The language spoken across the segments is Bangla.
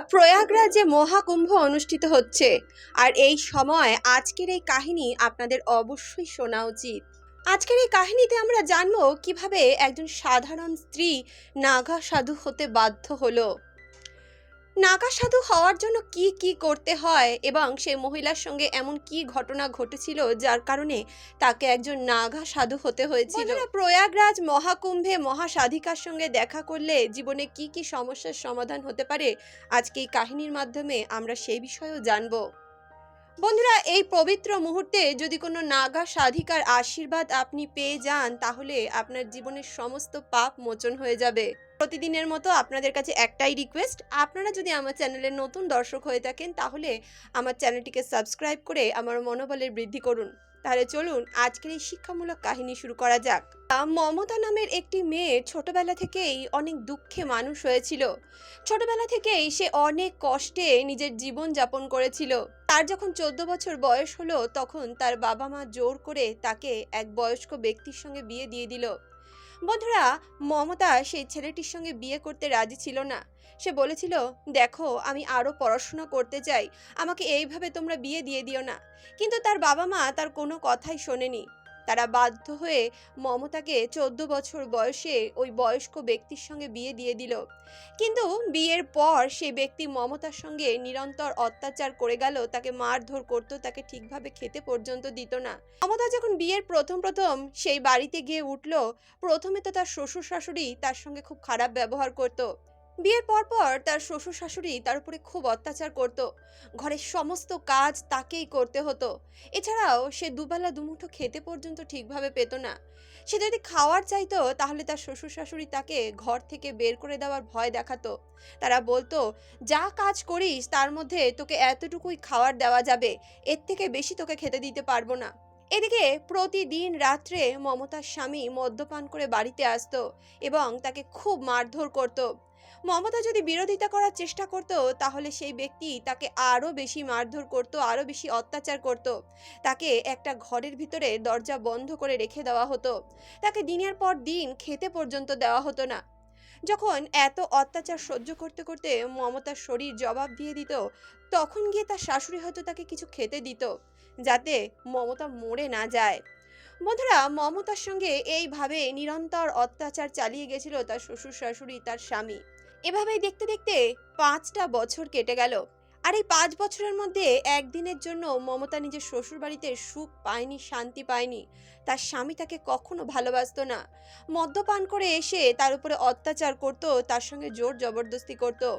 প্রয়াগরাজে মহাকুম্ভ অনুষ্ঠিত হচ্ছে। আর এই সময় আজকের এই কাহিনী আপনাদের অবশ্যই শোনা উচিত। আজকের এই কাহিনীতে আমরা জানব কীভাবে একজন সাধারণ স্ত্রী নাগা সাধু হতে বাধ্য হলো। নাগা সাধু হওয়ার জন্য কি কি করতে হয় এবং সেই মহিলার সঙ্গে এমন কি ঘটনা ঘটেছিল যার কারণে তাকে একজন নাগা সাধু হতে হয়েছিল? প্রয়াগরাজ মহাকুম্ভে মহাসাধিকার সঙ্গে দেখা করলে জীবনে কি কি সমস্যার সমাধান হতে পারে? আজকে এই কাহিনীর মাধ্যমে আমরা সেই বিষয়েও জানব। বন্ধুরা, এই পবিত্র মুহূর্তে যদি কোনো নাগা সাধিকার আশীর্বাদ আপনি পেয়ে যান, তাহলে আপনার জীবনের সমস্ত পাপ মোচন হয়ে যাবে। প্রতিদিনের মতো আপনাদের কাছে একটাই রিকোয়েস্ট আপনারা যদি আমার চ্যানেলের নতুন দর্শক হয়ে থাকেন, তাহলে আমার চ্যানেলটিকে সাবস্ক্রাইব করে আমার মনোবলের বৃদ্ধি করুন। তাহলে চলুন আজকের এই শিক্ষামূলক কাহিনী শুরু করা যাক। মমতা নামের একটি মেয়ে ছোটবেলা থেকেই অনেক দুঃখে মানুষ হয়েছিল। ছোটবেলা থেকেই সে অনেক কষ্টে নিজের জীবন যাপন করেছিল। তার যখন চোদ্দ বছর বয়স হলো, তখন তার বাবা মা জোর করে তাকে এক বয়স্ক ব্যক্তির সঙ্গে বিয়ে দিয়ে দিল। বন্ধুরা, মমতা সেই ছেলেটির সঙ্গে বিয়ে করতে রাজি ছিল না। সে বলেছিল, দেখো, আমি আরও পড়াশোনা করতে চাই। আমাকে এইভাবে তোমরা বিয়ে দিয়ে দিও না। কিন্তু তার বাবা মা তার কোনো কথাই শোনেনি। তারা বাধ্য হয়ে মমতাকে চোদ্দ বছর বয়সে ওই বয়স্ক ব্যক্তির সঙ্গে বিয়ে দিয়ে দিল। কিন্তু বিয়ের পর সেই ব্যক্তি মমতার সঙ্গে নিরন্তর অত্যাচার করে গেল, তাকে মারধর করতো, তাকে ঠিকভাবে খেতে পর্যন্ত দিত না। মমতা যখন বিয়ের প্রথম প্রথম সেই বাড়িতে গিয়ে উঠল, প্রথমে তো তার শ্বশুর শাশুড়ি তার সঙ্গে খুব খারাপ ব্যবহার করত। বিয়ের পর পর তার শ্বশুর শাশুড়ি তার উপরে খুব অত্যাচার করত। ঘরের সমস্ত কাজ তাকেই করতে হতো। এছাড়াও সে দুবেলা দুমুঠো খেতে পর্যন্ত ঠিকভাবে পেত না। সে যদি খাওয়ার চাইতো, তাহলে তার শ্বশুর শাশুড়ি তাকে ঘর থেকে বের করে দেওয়ার ভয় দেখাতো। তারা বলতো, যা কাজ করিস, তার মধ্যে তোকে এতটুকুই খাওয়ার দেওয়া যাবে। এর থেকে বেশি তোকে খেতে দিতে পারব না। এদিকে প্রতিদিন রাত্রে মমতার স্বামী মদ্যপান করে বাড়িতে আসতো এবং তাকে খুব মারধর করত। মমতা যদি বিরোধিতা করার চেষ্টা করত, তাহলে সেই ব্যক্তি তাকে আরও বেশি মারধর করত আরও বেশি অত্যাচার করত। তাকে একটা ঘরের ভিতরে দরজা বন্ধ করে রেখে দেওয়া হতো। তাকে দিনের পর দিন খেতে পর্যন্ত দেওয়া হতো না। যখন এত অত্যাচার সহ্য করতে করতে মমতার শরীর জবাব দিয়ে দিত, তখন গিয়ে তার শাশুড়ি হয়তো তাকে কিছু খেতে দিত, যাতে মমতা মরে না যায়। বন্ধুরা, মমতার সঙ্গে এইভাবে নিরন্তর অত্যাচার চালিয়ে গেছিল তার শ্বশুর শাশুড়ি, তার স্বামী। এভাবেই দেখতে দেখতে পাঁচটা বছর কেটে গেল। আর এই পাঁচ বছরের মধ্যে একদিনের জন্য মমতা নিজের শ্বশুরবাড়িতে সুখ পায়নি, শান্তি পায়নি। তার স্বামী তাকে কখনো ভালোবাসত না। মদ্যপান করে এসে তার উপরে অত্যাচার করত, তার সঙ্গে জোর জবরদস্তি করত।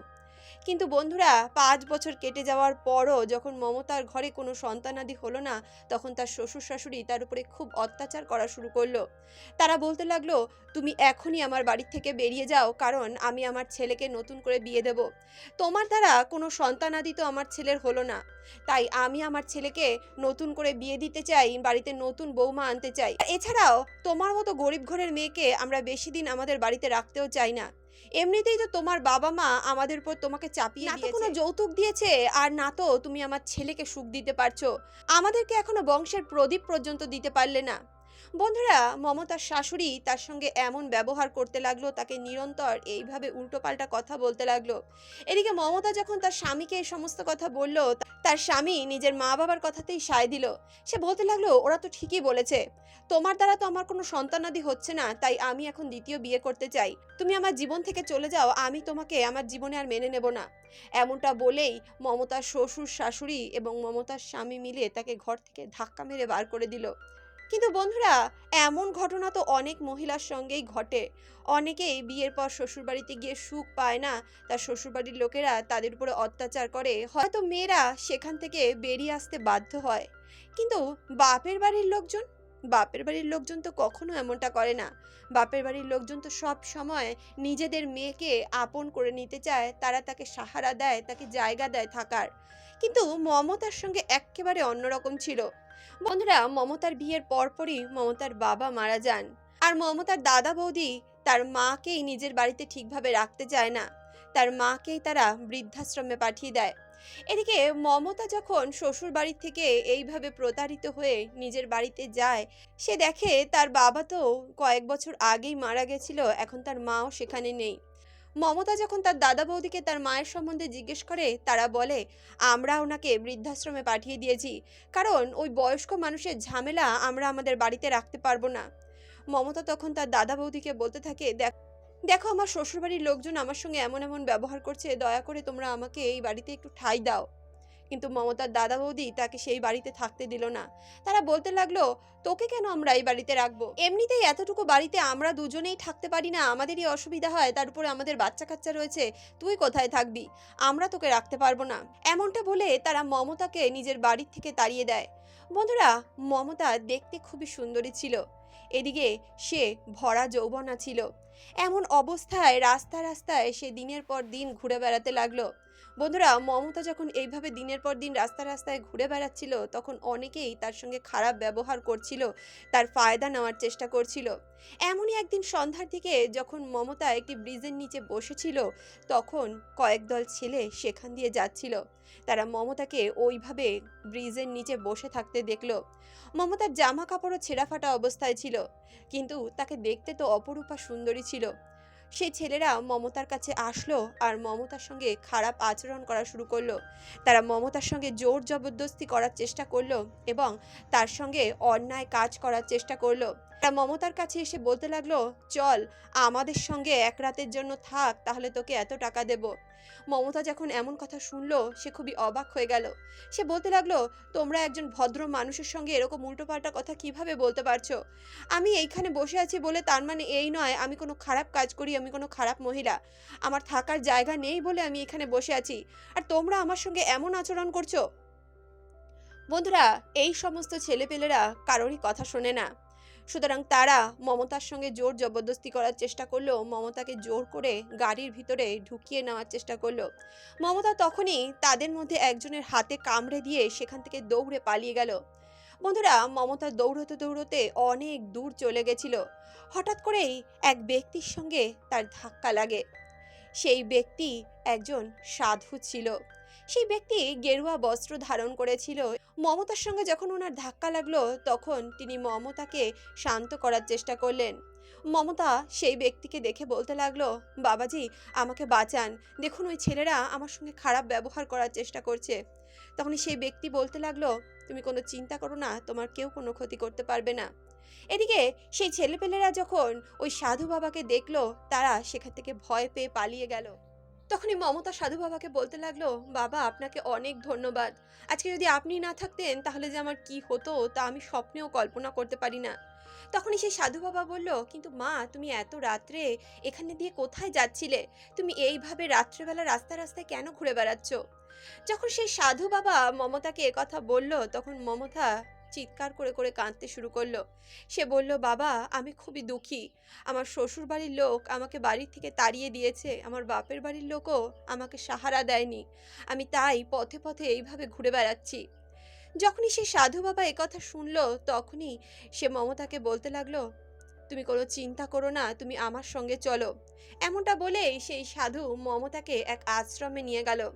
কিন্তু বন্ধুরা, পাঁচ বছর কেটে যাওয়ার পরও যখন মমতার ঘরে কোনো সন্তানাদি হলো না, তখন তার শ্বশুর শাশুড়ি তার উপরে খুব অত্যাচার করা শুরু করল। তারা বলতে লাগল, তুমি এখনই আমার বাড়ি থেকে বেরিয়ে যাও, কারণ আমি আমার ছেলেকে নতুন করে বিয়ে দেব। তোমার দ্বারা কোনো সন্তানাদি তো আমার ছেলের হলো না। তাই আমি আমার ছেলেকে নতুন করে বিয়ে দিতে চাই, বাড়িতে নতুন বৌমা আনতে চাই। এছাড়াও তোমার মতো গরিব ঘরের মেয়েকে আমরা বেশি দিন আমাদের বাড়িতে রাখতেও চাই না। এমনিতেই তো তোমার বাবা মা আমাদের উপর তোমাকে চাপিয়ে না তো কোনো যৌতুক দিয়েছে আর না তো তুমি আমার ছেলেকে সুখ দিতে পারছ। আমাদেরকে এখনও বংশের প্রদীপ পর্যন্ত দিতে পারলে না। বন্ধুরা, মমতার শাশুড়ি তার সঙ্গে এমন ব্যবহার করতে লাগল, তাকে নিরন্তর এইভাবে উল্টোপাল্টা কথা বলতে লাগল। এদিকে মমতা যখন তার স্বামীকে এই সমস্ত কথা বলল, তার স্বামী নিজের মা বাবার কথাতেই সায় দিল। সে বলতে লাগল, ওরা তো ঠিকই বলেছে। তোমার দ্বারা তো আমার কোনো সন্তানাদি হচ্ছে না, তাই আমি এখন দ্বিতীয় বিয়ে করতে চাই। তুমি আমার জীবন থেকে চলে যাও, আমি তোমাকে আমার জীবনে আর মেনে নেব না। এমনটা বলেই মমতার শ্বশুর, শাশুড়ি এবং মমতার স্বামী মিলে তাকে ঘর থেকে ধাক্কা মেরে বার করে দিল। কিন্তু বন্ধুরা, এমন ঘটনা তো অনেক মহিলার সঙ্গেই ঘটে। অনেকেই বিয়ের পর শ্বশুরবাড়িতে গিয়ে সুখ পায় না তার শ্বশুরবাড়ির লোকেরা তাদের উপরে অত্যাচার করে। হয়তো মেয়েরা সেখান থেকে বেরিয়ে আসতে বাধ্য হয়। কিন্তু বাপের বাড়ির লোকজন বাপের বাড়ির লোকজন তো কখনো এমনটা করে না। বাপের বাড়ির লোকজন তো সব সময় নিজেদের মেয়েকে আপন করে নিতে চায়, তারা তাকে সাহারা দেয়, তাকে জায়গা দেয় থাকার। কিন্তু মমতার সঙ্গে একেবারে অন্যরকম ছিল। বন্ধুরা, মমতার বিয়ের পরপরই মমতার বাবা মারা যান। আর মমতার দাদা বৌদি তার মাকেই নিজের বাড়িতে ঠিকভাবে রাখতে চায় না। তার মাকেই তারা বৃদ্ধাশ্রমে পাঠিয়ে দেয়। এদিকে মমতা যখন শ্বশুর বাড়ি থেকে এইভাবে প্রতারিত হয়ে নিজের বাড়িতে যায়, সে দেখে তার বাবা তো কয়েক বছর আগেই মারা গেছিল, এখন তার মাও সেখানে নেই। মমতা যখন তার দাদা বৌদিকে তার মায়ের সম্বন্ধে জিজ্ঞেস করে, তারা বলে, আমরা ওনাকে বৃদ্ধাশ্রমে পাঠিয়ে দিয়েছি, কারণ ওই বয়স্ক মানুষের ঝামেলা আমরা আমাদের বাড়িতে রাখতে পারব না। মমতা তখন তার দাদা বৌদিকে বলতে থাকে, দেখ দেখো, আমার শ্বশুরবাড়ির লোকজন আমার সঙ্গে এমন এমন ব্যবহার করছে, দয়া করে তোমরা আমাকে এই বাড়িতে একটু ঠাঁই দাও। কিন্তু মমতার দাদা বৌদি তাকে সেই বাড়িতে থাকতে দিল না। তারা বলতে লাগল, তোকে কেন আমরা এই বাড়িতে রাখব? এমনিতেই এতটুকু বাড়িতে আমরা দুজনেই থাকতে পারি না, আমাদেরই অসুবিধা হয়, তার উপরে আমাদের বাচ্চা কাচ্চা রয়েছে, তুই কোথায় থাকবি? আমরা তোকে রাখতে পারব না। এমনটা বলে তারা মমতাকে নিজের বাড়ির থেকে তাড়িয়ে দেয়। বন্ধুরা, মমতা দেখতে খুবই সুন্দরী ছিল। এদিকে সে ভরা যৌবনা ছিল। এমন অবস্থায় রাস্তা রাস্তায় সে দিনের পর দিন ঘুরে বেড়াতে লাগল। বন্ধুরা, মমতা যখন এইভাবে দিনের পর দিন রাস্তা রাস্তায় ঘুরে বেড়াচ্ছিল, তখন অনেকেই তার সঙ্গে খারাপ ব্যবহার করছিল, তার ফায়দা নেওয়ার চেষ্টা করছিল। এমনই একদিন সন্ধ্যার দিকে যখন মমতা একটি ব্রিজের নিচে বসেছিল, তখন কয়েক দল ছেলে সেখান দিয়ে যাচ্ছিল। তারা মমতাকে ওইভাবে ব্রিজের নিচে বসে থাকতে দেখল। মমতার জামা কাপড়ও ছেঁড়া ফাটা অবস্থায় ছিল, কিন্তু তাকে দেখতে তো অপরূপা সুন্দরী ছিল। সেই ছেলেরা মমতার কাছে আসলো আর মমতার সঙ্গে খারাপ আচরণ করা শুরু করল। তারা মমতার সঙ্গে জোর জবরদস্তি করার চেষ্টা করল এবং তার সঙ্গে অন্যায় কাজ করার চেষ্টা করল। তারা মমতার কাছে এসে বলতে লাগল, চল, আমাদের সঙ্গে এক রাতের জন্য থাক, তাহলে তোকে এত টাকা দেব। মমতা যখন এমন কথা শুনলো, সে খুবই অবাক হয়ে গেল। সে বলতে লাগল, তোমরা একজন ভদ্র মানুষের সঙ্গে এরকম উল্টোপাল্টা কথা কীভাবে বলতে পারছ? আমি এইখানে বসে আছি বলে তার মানে এই নয়, আমি কোনো খারাপ কাজ করি, আমি কোনো খারাপ মহিলা। আমার থাকার জায়গা নেই বলে আমি এখানে বসে আছি। আর তোমরা আমার সঙ্গে এমন আচরণ করছ? বন্ধুরা, এই সমস্ত ছেলেপেলেরা কারোরই কথা শোনে না। সুতরাং তারা মমতার সঙ্গে জোর জবরদস্তি করার চেষ্টা করল, মমতাকে জোর করে গাড়ির ভিতরে ঢুকিয়ে নেওয়ার চেষ্টা করল। মমতা তখনই তাদের মধ্যে একজনের হাতে কামড়ে দিয়ে সেখান থেকে দৌড়ে পালিয়ে গেল। বন্ধুরা, মমতা দৌড়তে দৌড়তে অনেক দূর চলে গেছিল। হঠাৎ করেই এক ব্যক্তির সঙ্গে তার ধাক্কা লাগে। সেই ব্যক্তি একজন সাধু ছিল। সেই ব্যক্তি গেরুয়া বস্ত্র ধারণ করেছিল। মমতার সঙ্গে যখন ওনার ধাক্কা লাগল, তখন তিনি মমতাকে শান্ত করার চেষ্টা করলেন। মমতা সেই ব্যক্তিকে দেখে বলতে লাগল, বাবাজি, আমাকে বাঁচান। দেখুন, ওই ছেলেরা আমার সঙ্গে খারাপ ব্যবহার করার চেষ্টা করছে। তখন সেই ব্যক্তি বলতে লাগল, তুমি কোনো চিন্তা করো না, তোমার কেউ কোনো ক্ষতি করতে পারবে না। এদিকে সেই ছেলেপেলেরা যখন ওই সাধু বাবাকে দেখল, তারা সেখান থেকে ভয় পেয়ে পালিয়ে গেল। তখনই মমতা সাধু বাবাকে বলতে লাগল, বাবা, আপনাকে অনেক ধন্যবাদ। আজকে যদি আপনি না থাকতেন, তাহলে যে আমার কি হতো, তা আমি স্বপ্নেও কল্পনা করতে পারি না। তখনই সেই সাধু বাবা বলল, কিন্তু মা, তুমি এত রাত্রে এখানে দিয়ে কোথায় যাচ্ছিলে? তুমি এইভাবে রাত্রেবেলা রাস্তা রাস্তায় কেন ঘুরে বেড়াচ্ছ? যখন সেই সাধু বাবা মমতাকে কথা বলল, তখন মমতা চিৎকার করে করে কাঁদতে শুরু করল। সে বলল, বাবা, আমি খুবই দুঃখী। আমার শ্বশুর বাড়ির লোক আমাকে বাড়ি থেকে তাড়িয়ে দিয়েছে। আমার বাপের বাড়ির লোকও আমাকে সাহারা দেয়নি। আমি তাই পথে পথে এইভাবে ঘুরে বেড়াচ্ছি। যখনই সে সাধু বাবা একথা শুনলো, তখনই সে মমতাকে বলতে লাগল, তুমি কোনো চিন্তা করো না, তুমি আমার সঙ্গে চলো। এমনটা বলেই সেই সাধু মমতাকে এক আশ্রমে নিয়ে গেল।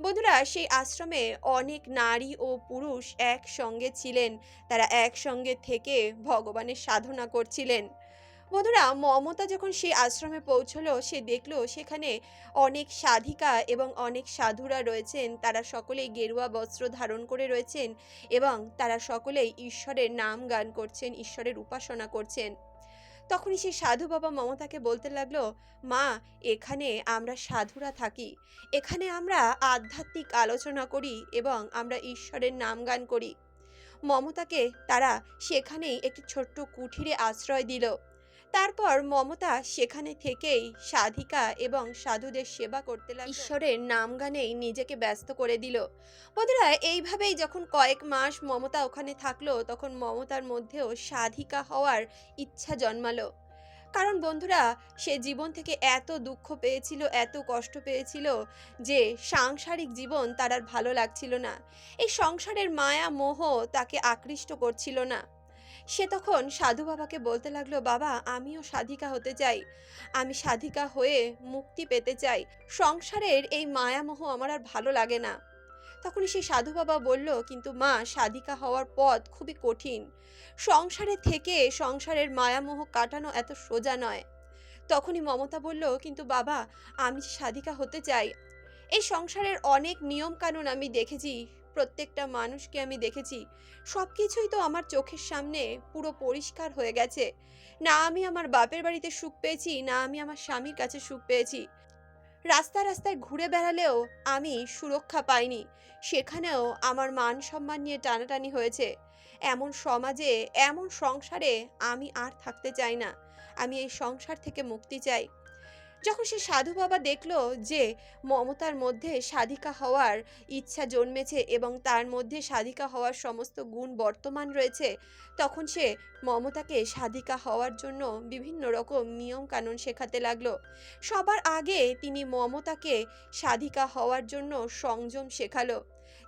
বন্ধুরা, সেই আশ্রমে অনেক নারী ও পুরুষ একসঙ্গে ছিলেন। তারা একসঙ্গে থেকে ভগবানের সাধনা করছিলেন। বন্ধুরা, মমতা যখন সেই আশ্রমে পৌঁছলো, সে দেখল সেখানে অনেক সাধিকা এবং অনেক সাধুরা রয়েছেন। তারা সকলেই গেরুয়া বস্ত্র ধারণ করে রয়েছেন এবং তারা সকলেই ঈশ্বরের নাম গান করছেন, ঈশ্বরের উপাসনা করছেন। তখনই সেই সাধু বাবা মমতাকে বলতে লাগল, মা, এখানে আমরা সাধুরা থাকি। এখানে আমরা আধ্যাত্মিক আলোচনা করি এবং আমরা ঈশ্বরের নাম গান করি। মমতাকে তারা সেখানেই একটি ছোট্ট কুঠিরে আশ্রয় দিল। তারপর মমতা সেখানে থেকেই সাধিকা এবং সাধুদের সেবা করতে লাগল। ঈশ্বরের নাম গানেই নিজেকে ব্যস্ত করে দিল। বন্ধুরা, এইভাবেই যখন কয়েক মাস মমতা ওখানে থাকল, তখন মমতার মধ্যেও সাধিকা হওয়ার ইচ্ছা জন্মালো। কারণ বন্ধুরা, সে জীবন থেকে এত দুঃখ পেয়েছিল, এত কষ্ট পেয়েছিল যে সাংসারিক জীবন তার আর ভালো লাগছিল না। এই সংসারের মায়া মোহ তাকে আকৃষ্ট করছিল না। সে তখন সাধু বাবাকে বলতে লাগল, বাবা, আমিও সাধিকা হতে চাই। আমি সাধিকা হয়ে মুক্তি পেতে চাই। সংসারের এই মায়ামোহ আমার আর ভালো লাগে না। তখনই সেই সাধু বাবা বলল, কিন্তু মা, সাধিকা হওয়ার পথ খুবই কঠিন। সংসারে থেকে সংসারের মায়ামোহ কাটানো এত সোজা নয়। তখনই মমতা বলল, কিন্তু বাবা, আমি সাধিকা হতে চাই, এই সংসারের অনেক নিয়ম কানুন আমি দেখেছি। প্রত্যেকটা মানুষকে আমি দেখেছি সব কিছুই তো আমার চোখের সামনে পুরো পরিষ্কার হয়ে গেছে। না আমি আমার বাপের বাড়িতে সুখ পেয়েছি, না আমি আমার স্বামীর কাছে সুখ পেয়েছি। রাস্তা রাস্তায় ঘুরে বেড়ালেও আমি সুরক্ষা পাইনি, সেখানেও আমার মান সম্মান নিয়ে টানাটানি হয়েছে। এমন সমাজে, এমন সংসারে আমি আর থাকতে চাই না। আমি এই সংসার থেকে মুক্তি চাই। যখন সে সাধু বাবা দেখল যে মমতার মধ্যে সাধিকা হওয়ার ইচ্ছা জন্মেছে এবং তার মধ্যে সাধিকা হওয়ার সমস্ত গুণ বর্তমান রয়েছে, তখন সে মমতাকে সাধিকা হওয়ার জন্য বিভিন্ন রকম নিয়ম কানুন শেখাতে লাগল। সবার আগে তিনি মমতাকে সাধিকা হওয়ার জন্য সংযম শেখালো।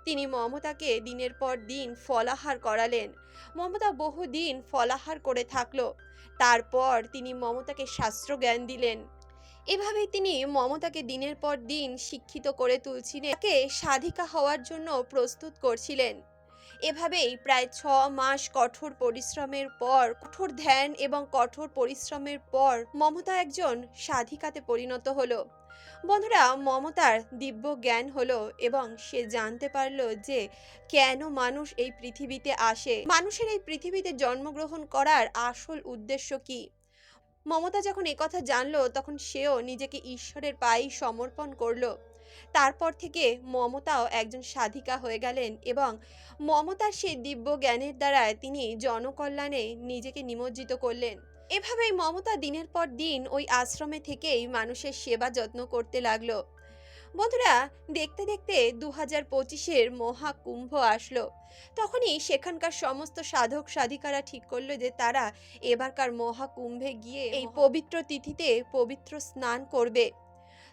তিনি মমতাকে দিনের পর দিন ফলাহার করালেন। মমতা বহুদিন ফলাহার করে থাকল। তারপর তিনি মমতাকে শাস্ত্র জ্ঞান দিলেন। এভাবেই তিনি মমতাকে দিনের পর দিন শিক্ষিত করে তুলছিলেন। তাকে সাধিকা হওয়ার জন্য প্রস্তুত করছিলেন। এভাবেই প্রায় ছ মাস কঠোর পরিশ্রমের পর, কঠোর ধ্যান এবং কঠোর পরিশ্রমের পর মমতা একজন সাধিকাতে পরিণত হলো। বন্ধুরা, মমতার দিব্য জ্ঞান হলো এবং সে জানতে পারল যে কেন মানুষ এই পৃথিবীতে আসে। মানুষের এই পৃথিবীতে জন্মগ্রহণ করার আসল উদ্দেশ্য কি? মমতা যখন একথা জানলো, তখন সেও নিজেকে ঈশ্বরের পায়ে সমর্পণ করল। তারপর থেকে মমতাও একজন সাধিকা হয়ে গেলেন এবং মমতার সেই দিব্য জ্ঞানের দ্বারা তিনি জনকল্যাণে নিজেকে নিমজ্জিত করলেন। এভাবেই মমতা দিনের পর দিন ওই আশ্রমে থেকেই মানুষের সেবা যত্ন করতে লাগল। বন্ধুরা দেখতে দেখতে দু হাজার পঁচিশের মহাকুম্ভ আসলো। তখনই সেখানকার সমস্ত সাধক সাধিকারা ঠিক করল যে তারা এবারকার মহাকুম্ভে গিয়ে এই পবিত্র তিথিতে পবিত্র স্নান করবে।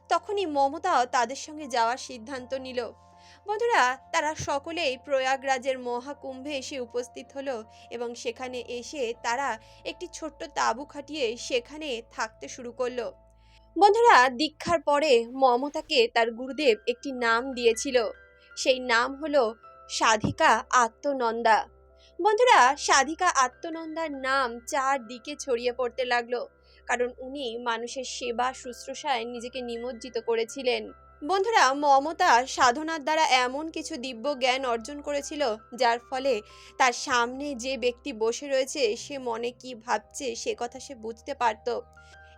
তখনই মমতাও তাদের সঙ্গে যাওয়ার সিদ্ধান্ত নিল। বন্ধুরা তারা সকলেই প্রয়াগরাজের মহাকুম্ভে এসে উপস্থিত হলো এবং সেখানে এসে তারা একটি ছোট্ট তাঁবু খাটিয়ে সেখানে থাকতে শুরু করল। বন্ধুরা, দীক্ষার পরে মমতাকে তার গুরুদেব একটি নাম দিয়েছিল। সেই নাম হলো সাধিকা আত্মনন্দা। বন্ধুরা, সাধিকা আত্মনন্দার নাম চারদিকে ছড়িয়ে পড়তে লাগল, কারণ উনি মানুষের সেবা শুশ্রূষায় নিজেকে নিমজ্জিত করেছিলেন। বন্ধুরা, মমতা সাধনার দ্বারা এমন কিছু দিব্য জ্ঞান অর্জন করেছিল, যার ফলে তার সামনে যে ব্যক্তি বসে রয়েছে, সে মনে কি ভাবছে, সে কথা সে বুঝতে পারত।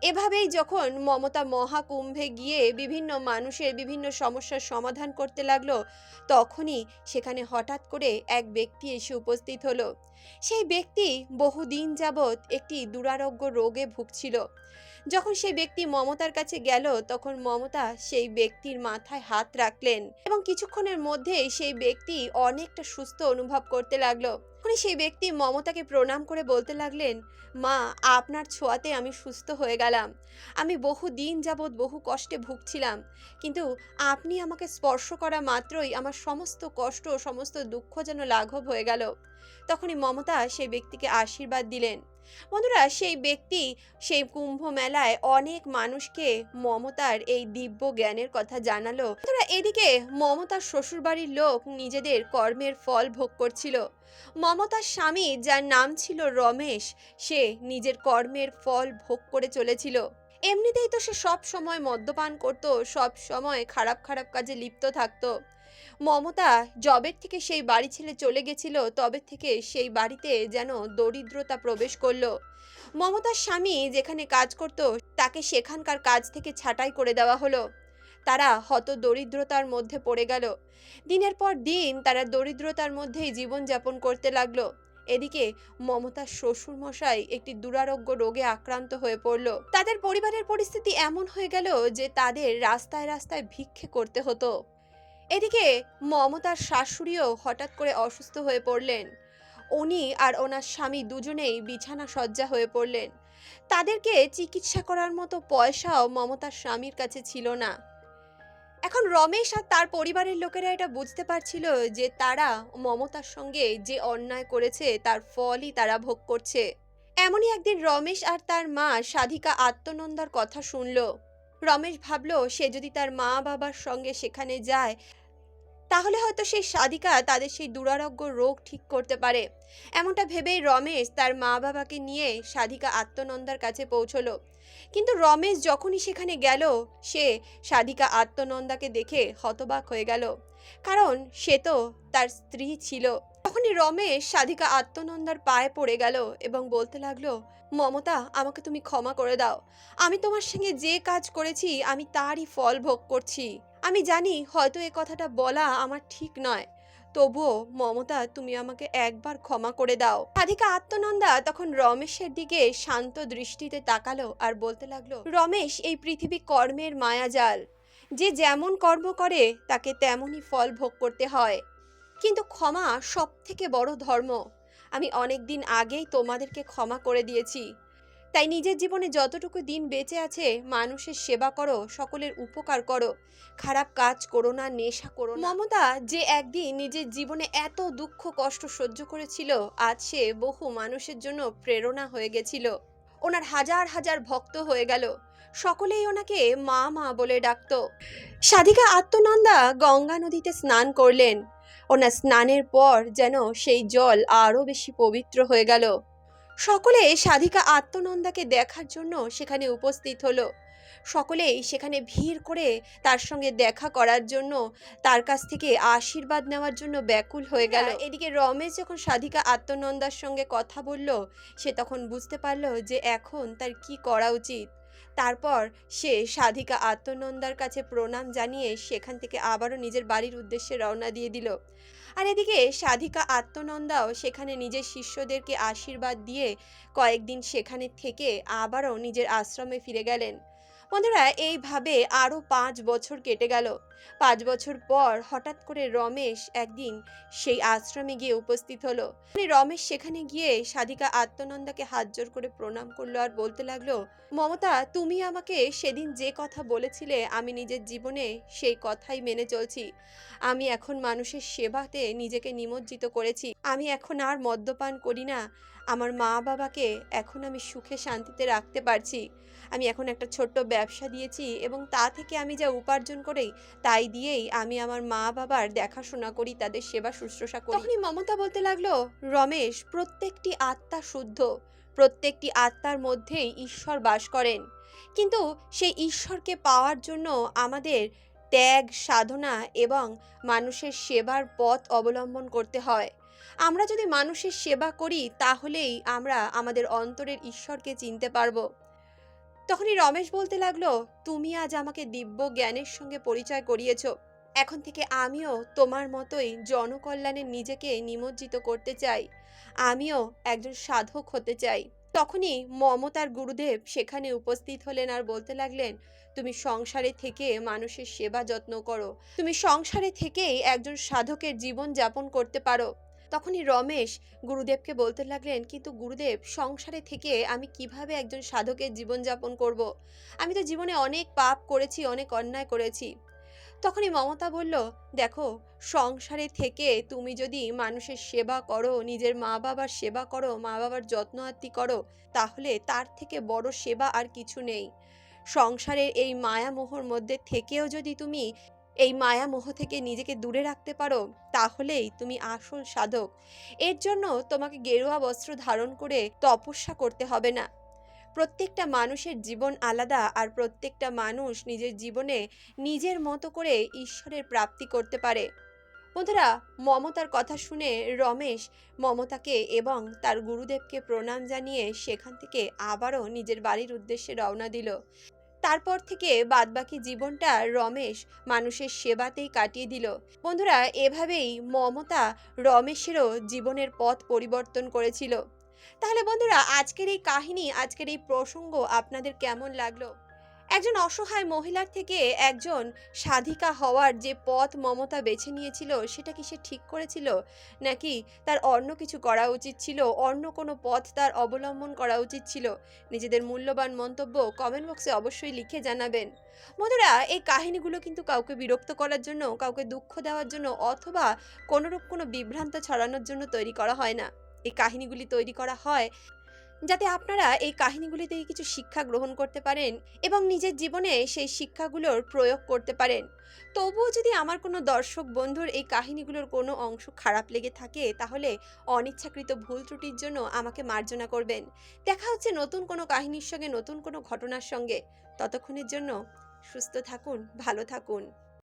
এভাবেই যখন মমতা মহাকুম্ভে গিয়ে বিভিন্ন মানুষের বিভিন্ন সমস্যার সমাধান করতে লাগল, তখনই সেখানে হঠাৎ করে এক ব্যক্তি এসে উপস্থিত হলো। সেই ব্যক্তি বহুদিন যাবৎ একটি দুরারোগ্য রোগে ভুগছিল। যখন সেই ব্যক্তি মমতার কাছে গেল, তখন মমতা সেই ব্যক্তির মাথায় হাত রাখলেন এবং কিছুক্ষণের মধ্যেই সেই ব্যক্তি অনেকটা সুস্থ অনুভব করতে লাগল। তখনই সেই ব্যক্তি মমতাকে প্রণাম করে বলতে লাগলেন, মা, আপনার ছোঁয়াতে আমি সুস্থ হয়ে গেলাম। আমি বহু দিন যাবৎ বহু কষ্টে ভুগছিলাম। কিন্তু আপনি আমাকে স্পর্শ করা মাত্রই আমার সমস্ত কষ্ট, সমস্ত দুঃখ যেন লাঘব হয়ে গেল। তখনই মমতা সেই ব্যক্তিকে আশীর্বাদ দিলেন। বন্ধুরা, সেই ব্যক্তি সেই কুম্ভ মেলায় অনেক মানুষকে মমতার এই দিব্য জ্ঞানের কথা জানালো। বন্ধুরা, এদিকে মমতার শ্বশুরবাড়ির লোক নিজেদের কর্মের ফল ভোগ করছিল। মমতার স্বামী, যার নাম ছিল রমেশ, সে নিজের কর্মের ফল ভোগ করে চলেছিল। এমনিতেই তো সে সব সময় মদ্যপান করত, সব সময় খারাপ খারাপ কাজে লিপ্ত থাকতো। মমতা জবের থেকে সেই বাড়ি ছেড়ে চলে গেছিল, তবে থেকে সেই বাড়িতে যেন দরিদ্রতা প্রবেশ করল। মমতার স্বামী যেখানে কাজ করত, তাকে সেখানকার কাজ থেকে ছাঁটাই করে দেওয়া হলো। তারা হত দরিদ্রতার মধ্যে পড়ে গেল। দিনের পর দিন তারা দরিদ্রতার মধ্যেই জীবনযাপন করতে লাগল। এদিকে মমতার শ্বশুর মশাই একটি দুরারোগ্য রোগে আক্রান্ত হয়ে পড়ল। তাদের পরিবারের পরিস্থিতি এমন হয়ে গেল যে তাদের রাস্তায় রাস্তায় ভিক্ষে করতে হতো। এদিকে মমতার শাশুড়িও হঠাৎ করে অসুস্থ হয়ে পড়লেন। উনি আর ওনার স্বামী দুজনেই বিছানা সজ্জা হয়ে পড়লেন। তাদেরকে চিকিৎসা করার মতো পয়সাও মমতার স্বামীর কাছে ছিল না। এখন রমেশ আর তার পরিবারের লোকেরা এটা বুঝতে পারছিল যে তারা মমতার সঙ্গে যে অন্যায় করেছে, তার ফলই তারা ভোগ করছে। এমনই একদিন রমেশ আর তার মা সাধিকা আত্মনন্দার কথা শুনলো। রমেশ ভাবল, সে যদি তার মা বাবার সঙ্গে সেখানে যায়, তাহলে হয়তো সেই সাধিকা তাদের সেই দুরারোগ্য রোগ ঠিক করতে পারে। এমনটা ভেবেই রমেশ তার মা বাবাকে নিয়ে সাধিকা আত্মনন্দার কাছে পৌঁছলো। কিন্তু রমেশ যখনই সেখানে গেল, সে সাধিকা আত্মনন্দাকে দেখে হতবাক হয়ে গেল। কারণ সে তো তার স্ত্রী ছিল। তখনই রমেশ সাধিকা আত্মনন্দার পায়ে পড়ে গেল এবং বলতে লাগল, মমতা, আমাকে তুমি ক্ষমা করে দাও। আমি তোমার সঙ্গে যে কাজ করেছি, আমি তারই ফল ভোগ করছি। আমি জানি হয়তো এ কথাটা বলা আমার ঠিক নয়। তবুও, মমতা, তুমি আমাকে একবার ক্ষমা করে দাও। রাধিকা আত্মনন্দা তখন রমেশের দিকে শান্ত দৃষ্টিতে তাকালো আর বলতে লাগল, রমেশ, এই পৃথিবী কর্মের মায়াজাল। যে যেমন কর্ম করে, তাকে তেমনই ফল ভোগ করতে হয়। কিন্তু ক্ষমা সব থেকে বড় ধর্ম। আমি অনেক দিন আগেই তোমাদেরকে ক্ষমা করে দিয়েছি। তাই নিজের জীবনে যতটুকু দিন বেঁচে আছে, মানুষের সেবা করো, সকলের উপকার করো। খারাপ কাজ করো না, নেশা করো মমতা যে একদিন নিজের জীবনে এত দুঃখ, কষ্ট সহ্য করেছিল, আজ সে বহু মানুষের জন্য প্রেরণা হয়ে গেছিল। ওনার হাজার হাজার ভক্ত হয়ে গেল। সকলেই ওনাকে মা মা বলে ডাকতো। সাধিকা আত্মনন্দা গঙ্গা নদীতে স্নান করলেন। ওনার স্নানের পর যেন সেই জল আরও বেশি পবিত্র হয়ে গেল। সকলে সাধিকা আত্মনন্দাকে দেখার জন্য সেখানে উপস্থিত হলো। সকলেই সেখানে ভিড় করে তার সঙ্গে দেখা করার জন্য তার কাছ থেকে আশীর্বাদ নেওয়ার জন্য ব্যাকুল হয়ে গেল। এদিকে রমেশ যখন সাধিকা আত্মনন্দার সঙ্গে কথা বলল সে তখন বুঝতে পারল যে এখন তার কি করা উচিত। তারপর সে সাধিকা আত্মনন্দার কাছে প্রণাম জানিয়ে সেখান থেকে আবারও নিজের বাড়ির উদ্দেশ্যে রওনা দিয়ে দিল। আর এদিকে সাধিকা আত্মনন্দাও সেখানে নিজের শিষ্যদেরকে আশীর্বাদ দিয়ে কয়েকদিন সেখানে থেকে আবারও নিজের আশ্রমে ফিরে গেলেন। বন্ধুরা, এইভাবে আরও পাঁচ বছর কেটে গেল। পাঁচ বছর পর হঠাৎ করে রমেশ একদিন সেই আশ্রমে গিয়ে উপস্থিত হলো। মানে রমেশ সেখানে গিয়ে সাধিকা আত্মনন্দাকে হাত জোর করে প্রণাম করল আর বলতে লাগল, মমতা, তুমি আমাকে সেদিন যে কথা বলেছিলে, আমি নিজের জীবনে সেই কথাই মেনে চলছি। আমি এখন মানুষের সেবাতে নিজেকে নিমজ্জিত করেছি। আমি এখন আর মদ্যপান করি না। আমার মা বাবাকে এখন আমি সুখে শান্তিতে রাখতে পারছি। আমি এখন একটা ছোট্ট ব্যবসা দিয়েছি এবং তা থেকে আমি যা উপার্জন করি তাই দিয়েই আমি আমার মা বাবার দেখাশোনা করি, তাদের সেবা শুশ্রূষা করি। তখনই মমতা বলতে লাগল, রমেশ, প্রত্যেকটি আত্মা শুদ্ধ। প্রত্যেকটি আত্মার মধ্যেই ঈশ্বর বাস করেন। কিন্তু সেই ঈশ্বরকে পাওয়ার জন্য আমাদের ত্যাগ, সাধনা এবং মানুষের সেবার পথ অবলম্বন করতে হয়। আমরা যদি মানুষের সেবা করি, তাহলেই আমরা আমাদের অন্তরের ঈশ্বরকে চিনতে পারব। তখনই রমেশ বলতে লাগল, তুমি আজ আমাকে দিব্য জ্ঞানের সঙ্গে পরিচয় করিয়েছ। এখন থেকে আমিও তোমার মতোই জনকল্যাণে নিজেকে নিমজ্জিত করতে চাই। আমিও একজন সাধক হতে চাই। তখনই মমতার গুরুদেব সেখানে উপস্থিত হলেন আর বলতে লাগলেন, তুমি সংসারে থেকে মানুষের সেবা যত্ন করো। তুমি সংসারে থেকেই একজন সাধকের জীবন যাপন করতে পারো। তখনই রমেশ গুরুদেবকে বলতে লাগলেন, কিন্তু গুরুদেব, সংসারে থেকে আমি কীভাবে একজন সাধকের জীবনযাপন করব। আমি তো জীবনে অনেক পাপ করেছি, অনেক অন্যায় করেছি তখনই মমতা বলল, দেখো, সংসারে থেকে তুমি যদি মানুষের সেবা করো, নিজের মা বাবার সেবা করো মা বাবার যত্ন আত্তি করো, তাহলে তার থেকে বড় সেবা আর কিছু নেই সংসারের এই মায়ামোহর মধ্যে থেকেও যদি তুমি এই মায়ামোহ থেকে নিজেকে দূরে রাখতে পারো, তাহলেই তুমি আসল সাধক। এর জন্য তোমাকে গেরুয়া বস্ত্র ধারণ করে তপস্যা করতে হবে না। প্রত্যেকটা মানুষের জীবন আলাদা আর প্রত্যেকটা মানুষ নিজের জীবনে নিজের মতো করে ঈশ্বরের প্রাপ্তি করতে পারে। বন্ধুরা, মমতার কথা শুনে রমেশ মমতাকে এবং তার গুরুদেবকে প্রণাম জানিয়ে সেখান থেকে আবারও নিজের বাড়ির উদ্দেশ্যে রওনা দিল। তারপর থেকে বাদবাকি জীবনটা রমেশ মানুষের সেবাতেই কাটিয়ে দিল। বন্ধুরা, এভাবেই মমতা রমেশেরও জীবনের পথ পরিবর্তন করেছিল। তাহলে বন্ধুরা, আজকের এই কাহিনী, আজকের এই প্রসঙ্গ আপনাদের কেমন লাগল? একজন অসহায় মহিলার থেকে একজন সাধিকা হওয়ার যে পথ মমতা বেছে নিয়েছিল, সেটা কি সে ঠিক করেছিল? নাকি তার অন্য কিছু করা উচিত ছিল? অন্য কোনো পথ তার অবলম্বন করা উচিত ছিল? নিজেদের মূল্যবান মন্তব্য কমেন্ট বক্সে অবশ্যই লিখে জানাবেন। বন্ধুরা, এই কাহিনীগুলো কিন্তু কাউকে বিরক্ত করার জন্য, কাউকে দুঃখ দেওয়ার জন্য অথবা কোনোরূপ কোনো বিভ্রান্ত ছড়ানোর জন্য তৈরি করা হয় না। এই কাহিনীগুলি তৈরি করা হয় যাতে আপনারা এই কাহিনীগুলি থেকে কিছু শিক্ষা গ্রহণ করতে পারেন এবং নিজের জীবনে সেই শিক্ষাগুলোর প্রয়োগ করতে পারেন। তবুও যদি আমার কোনো দর্শক বন্ধুর এই কাহিনীগুলোর কোনো অংশ খারাপ লেগে থাকে, তাহলে অনিচ্ছাকৃত ভুল ত্রুটির জন্য আমাকে মার্জনা করবেন। দেখা হচ্ছে নতুন কোনো কাহিনীর সঙ্গে, নতুন কোনো ঘটনার সঙ্গে। ততক্ষণের জন্য সুস্থ থাকুন, ভালো থাকুন।